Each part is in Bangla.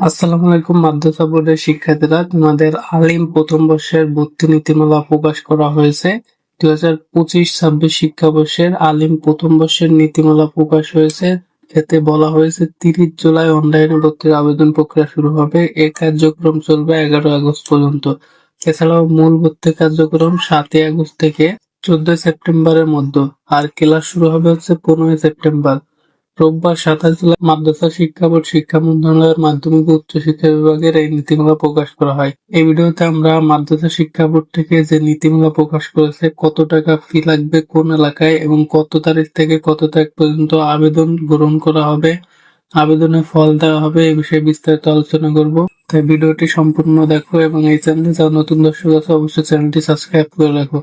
আসসালামু আলাইকুম, মাদ্রাসা বোর্ডের শিক্ষার্থীরা। তোমাদের আলিম প্রথম বর্ষের ভর্তি নীতিমালা প্রকাশ করা হয়েছে। দুই হাজার পঁচিশ ছাব্বিশ শিক্ষাবর্ষের আলিম প্রথম বর্ষের নীতিমালা প্রকাশ হয়েছে। এতে বলা হয়েছে, তিরিশ জুলাই অনলাইনে ভর্তির আবেদন প্রক্রিয়া শুরু হবে। এই কার্যক্রম চলবে এগারো আগস্ট পর্যন্ত। এছাড়াও মূল ভর্তি কার্যক্রম সাতই আগস্ট থেকে চোদ্দই সেপ্টেম্বরের মধ্যে। আর ক্লাস শুরু হবে হচ্ছে পনেরোই সেপ্টেম্বর। রোববার সাতাশ জেলা মাদ্রাসা শিক্ষা বোর্ড, শিক্ষা মন্ত্রণালয়ের মাধ্যমিক উচ্চ শিক্ষা বিভাগের এই নীতিমালা প্রকাশ করা হয়। এই ভিডিওতে আমরা মাদ্রাসা শিক্ষা বোর্ড থেকে যে নীতিমালা প্রকাশ করেছে, কত টাকা ফি লাগবে, কোন এলাকায় এবং কত তারিখ থেকে কত তারিখ পর্যন্ত আবেদন গ্রহণ করা হবে, আবেদনের ফল দেওয়া হবে এই বিষয়ে বিস্তারিত আলোচনা করব। তাই ভিডিওটি সম্পূর্ণ দেখো এবং এই চ্যানেলে যারা নতুন দর্শক আছে, অবশ্যই চ্যানেলটি সাবস্ক্রাইব করে রাখো।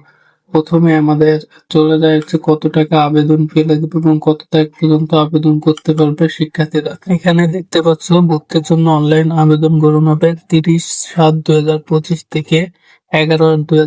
প্রথমে আমাদের চলে যায় হচ্ছে কত টাকা আবেদন ফি লাগবে এবং কত তারিখ পর্যন্ত আবেদন করতে পারবে শিক্ষার্থীরা। এখানে দেখতে পাচ্ছ, ভর্তির জন্য অনলাইন আবেদন গ্রহণ হবে তিরিশ সাত দুই থেকে এগারো দুই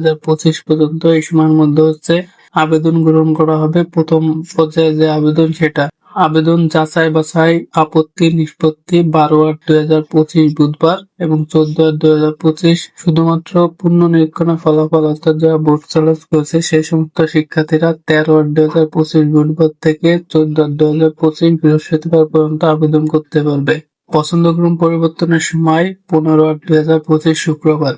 পর্যন্ত। এই সময়ের মধ্যে হচ্ছে আবেদন গ্রহণ করা হবে। প্রথম পর্যায়ে যে আবেদন সেটা আবেদন, যাচাই বাছাই, আপত্তি, নিষ্পত্তি বারো আট দুই হাজার পঁচিশ বুধবার এবং চোদ্দ আট দুই হাজার পঁচিশ শুধুমাত্র পূর্ণ নিরীক্ষণের ফলাফল অর্থাৎ যারা বোর্ড চালাস করেছে সেই সমস্ত শিক্ষার্থীরা তেরো আট দুই হাজার পঁচিশ বুধবার থেকে চোদ্দ আট দুই হাজার পঁচিশ বৃহস্পতিবার পর্যন্ত আবেদন করতে পারবে। পছন্দক্রম পরিবর্তনের সময় পনেরো আট দুই হাজার পঁচিশ শুক্রবার।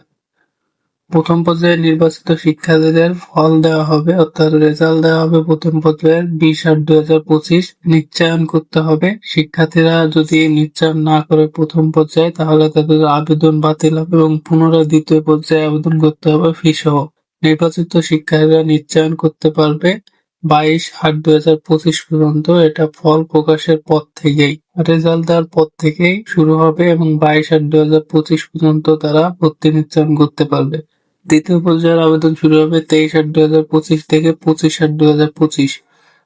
প্রথম পর্যায়ে নির্বাচিত শিক্ষার্থীদের ফল দেওয়া হবে, অর্থাৎ রেজাল্ট দেওয়া হবে প্রথম পর্যায়ের বিশ আট দুই হাজার পঁচিশ। নিশ্চয়ন করতে হবে। শিক্ষার্থীরা যদি নিশ্চয়ন না করে প্রথম পর্যায়ে, তাহলে তাদের আবেদন বাতিল হবে এবং পুনরায় দ্বিতীয় পর্যায়ে আবেদন করতে হবে ফি সহ নির্বাচিত শিক্ষার্থীরা নিশ্চয়ন করতে পারবে বাইশ আট দুই হাজার পঁচিশ পর্যন্ত। এটা ফল প্রকাশের পর থেকেই। রেজাল্ট দেওয়ার পর থেকেই শুরু হবে এবং বাইশ আট দুই হাজার পঁচিশ পর্যন্ত তারা ভর্তি নিশ্চয়ন করতে পারবে। দ্বিতীয় পর্যায়ের আবেদন শুরু হবে তেইশ আট দুই হাজার পঁচিশ থেকে পঁচিশ আট দুই হাজার পঁচিশ।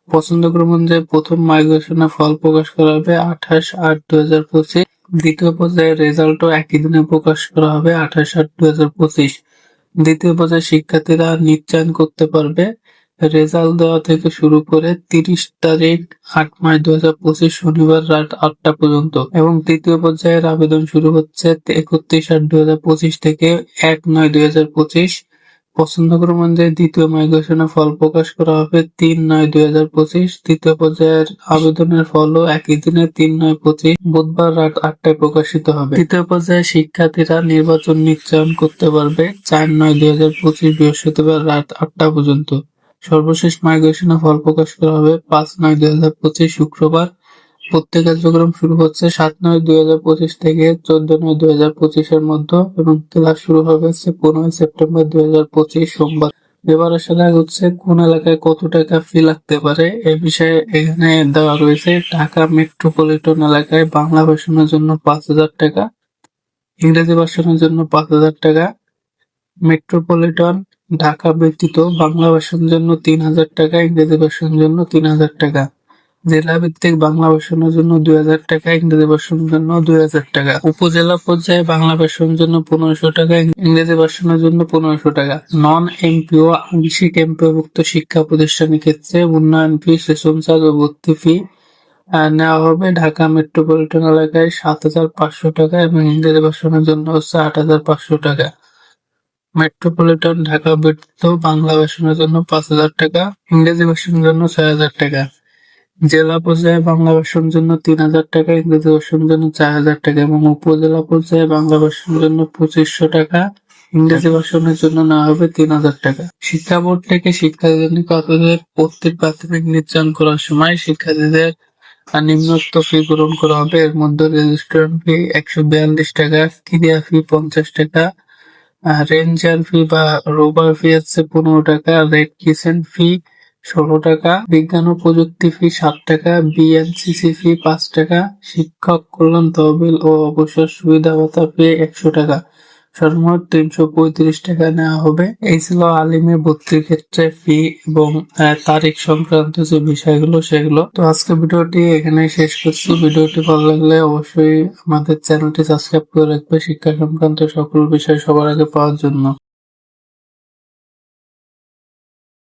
পছন্দ পছন্দক্রম অনুযায়ী প্রথম মাইগ্রেশনের ফল প্রকাশ করা হবে আঠাশ আট দুই হাজার পঁচিশ। দ্বিতীয় পর্যায়ের রেজাল্টও একই দিনে প্রকাশ করা হবে আঠাশ আট দুই হাজার পঁচিশ। দ্বিতীয় পর্যায়ে শিক্ষার্থীরা নিশ্চয়ন করতে পারবে রেজাল্ট দেওয়া থেকে শুরু করে তিরিশ তারিখ, আট মার্চ দু হাজার পঁচিশ শনিবার রাত আটটা পর্যন্ত এবং তৃতীয় পর্যায়ের আবেদন শুরু হচ্ছে একত্রিশ আট দু হাজার পঁচিশ থেকে এক নয় দুই হাজার পঁচিশ। পছন্দক্রম অনুযায়ী দ্বিতীয় মাইগ্রেশনের ফল প্রকাশ করা হবে তিন নয় দুই হাজার পঁচিশ। তৃতীয় পর্যায়ের আবেদনের ফলও একই দিনে তিন নয় পঁচিশ, বুধবার রাত আটটায় প্রকাশিত হবে। তৃতীয় পর্যায়ে শিক্ষার্থীরা নির্বাচন নিশ্চয়ন করতে পারবে চার নয় দুই হাজার পঁচিশ বৃহস্পতিবার রাত আটটা পর্যন্ত। সর্বশেষ মাইগ্রেশনে ফল প্রকাশ করা হবে পাঁচ নয় দুই হাজার পঁচিশ শুক্রবার। প্রত্যেক কার্যক্রম শুরু হচ্ছে সাত নয় দুই হাজার পঁচিশ থেকে চোদ্দ নয় দুই হাজার পঁচিশের মধ্যে এবং ক্লাস শুরু হবে পনেরোই সেপ্টেম্বর দুই হাজার পঁচিশ সোমবার। এবার আসলে হচ্ছে কোন এলাকায় কত টাকা ফি লাগতে পারে। এ বিষয়ে এখানে দেওয়া রয়েছে, ঢাকা মেট্রোপলিটন এলাকায় বাংলা ভাষণের জন্য পাঁচ হাজার টাকা, ইংরেজি ভাষণের জন্য পাঁচ হাজার টাকা, মেট্রোপলিটন ঢাকা ব্যতীত বাংলা ভাষার জন্য তিন হাজার টাকা, ইংরেজি ভাষার জন্য তিন হাজার টাকা। জেলা ভিত্তিক বাংলা ভাষণের জন্য দুই হাজার টাকা, ইংরেজি ভাষণের জন্য দুই হাজার টাকা। উপজেলা পর্যায়ে বাংলা ভাষণের জন্য পনেরোশো টাকা ইংরেজি ভাষণের জন্য পনেরোশো টাকা। নন এমপি ও আংশিক এমপিওভুক্ত শিক্ষা প্রতিষ্ঠানের ক্ষেত্রে উন্নয়ন ফি সেশন চার্জ ও ভর্তি ফি নেওয়া হবে ঢাকা মেট্রোপলিটন এলাকায় সাত হাজার পাঁচশো টাকা এবং ইংরেজি ভাষণের জন্য হচ্ছে আট হাজার পাঁচশো টাকা। মেট্রোপলিটন, ঢাকা ব্যতীত বাংলা ভাষণের জন্য পাঁচ হাজার টাকা, ইংরেজি ভাষণের জন্য ছয় হাজার টাকা। জেলা পর্যায়ে বাংলা ভাষণের জন্য তিন হাজার টাকা, ইংরেজি ভাষণের জন্য চার হাজার টাকা এবং উপজেলা পর্যায়ে বাংলা ভাষণের জন্য পঁচিশশো টাকা, ইংরেজি ভাষণের জন্য নেওয়া হবে তিন হাজার টাকা। শিক্ষা বোর্ড থেকে শিক্ষার্থীদের নিকটদের প্রত্যেক প্রাথমিক নির্যাতন করার সময় শিক্ষার্থীদের নিম্নোক্ত ফি গ্রহণ করা হবে? এর মধ্যে রেজিস্ট্রেশন ফি একশো বিয়াল্লিশ টাকা ক্রিয়া ফি পঞ্চাশ টাকা রেঞ্জার ফি বা রোভার ফি হচ্ছে পনেরো টাকা, রেড কিচেন ফি ষোলো টাকা, বিজ্ঞান ও প্রযুক্তি ফি সাত টাকা বিএনসিসি ফি পাঁচ টাকা, শিক্ষক কল্যাণ তহবিল ও অবসর সুবিধা ভাতা ফি একশো টাকা। সর্বমোট তিনশো পঁয়ত্রিশ টাকা নেওয়া হবে। এই ছিল আলিমের ভর্তির ক্ষেত্রে ফি এবং তারিখ সংক্রান্ত যে বিষয়গুলো সেগুলো। তো আজকে ভিডিওটি এখানে শেষ করছি। ভিডিওটি ভালো লাগলে অবশ্যই আমাদের চ্যানেলটি সাবস্ক্রাইব করে রাখবে। শিক্ষা সংক্রান্ত সকল বিষয় সবার আগে পাওয়ার জন্য।